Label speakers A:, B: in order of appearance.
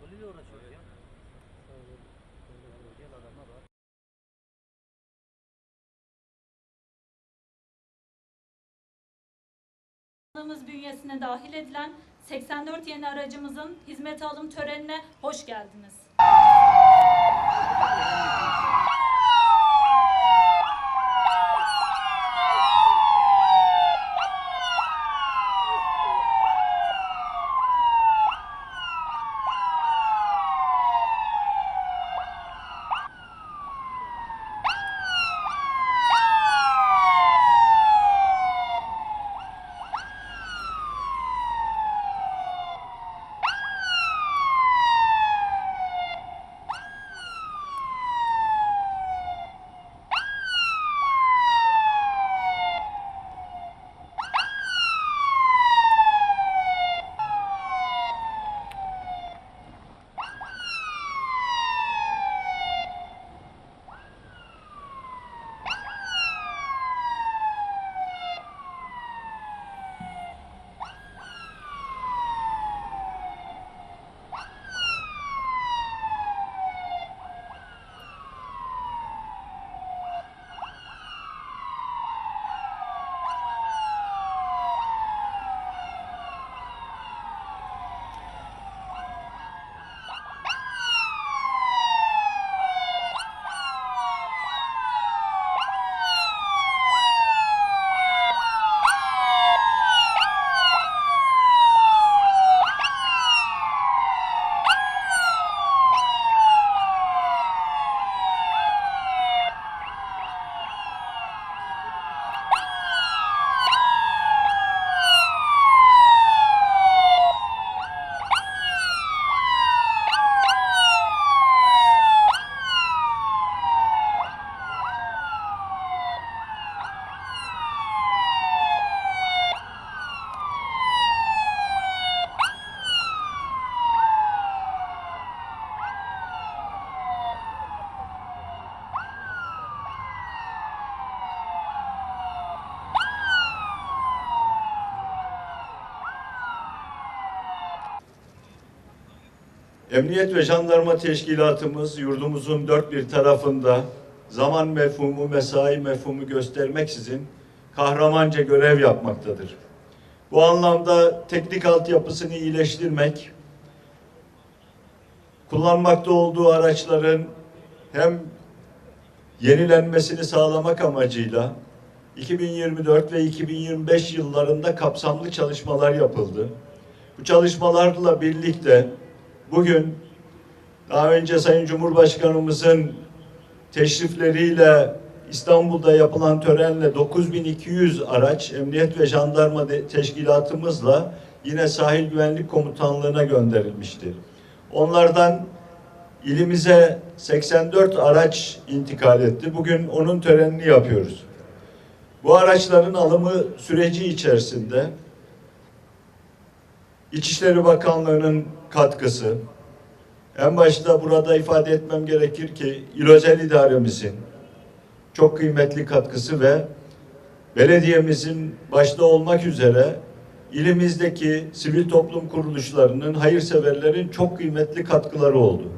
A: Koluyla uğraşıyoruz ya.
B: Bakanlığımız bünyesine dahil edilen 84 yeni aracımızın hizmete alım törenine hoş geldiniz.
C: Emniyet ve Jandarma Teşkilatımız yurdumuzun dört bir tarafında zaman mefhumu, mesai mefhumu göstermeksizin kahramanca görev yapmaktadır. Bu anlamda teknik altyapısını iyileştirmek, kullanmakta olduğu araçların hem yenilenmesini sağlamak amacıyla 2024 ve 2025 yıllarında kapsamlı çalışmalar yapıldı. Bu çalışmalarla birlikte bugün daha önce Sayın Cumhurbaşkanımızın teşrifleriyle İstanbul'da yapılan törenle 9200 araç Emniyet ve Jandarma Teşkilatımızla yine Sahil Güvenlik Komutanlığı'na gönderilmiştir. Onlardan ilimize 84 araç intikal etti. Bugün onun törenini yapıyoruz. Bu araçların alımı süreci içerisinde İçişleri Bakanlığı'nın katkısı, en başta burada ifade etmem gerekir ki İl Özel İdaremizin çok kıymetli katkısı ve belediyemizin başta olmak üzere ilimizdeki sivil toplum kuruluşlarının, hayırseverlerin çok kıymetli katkıları oldu.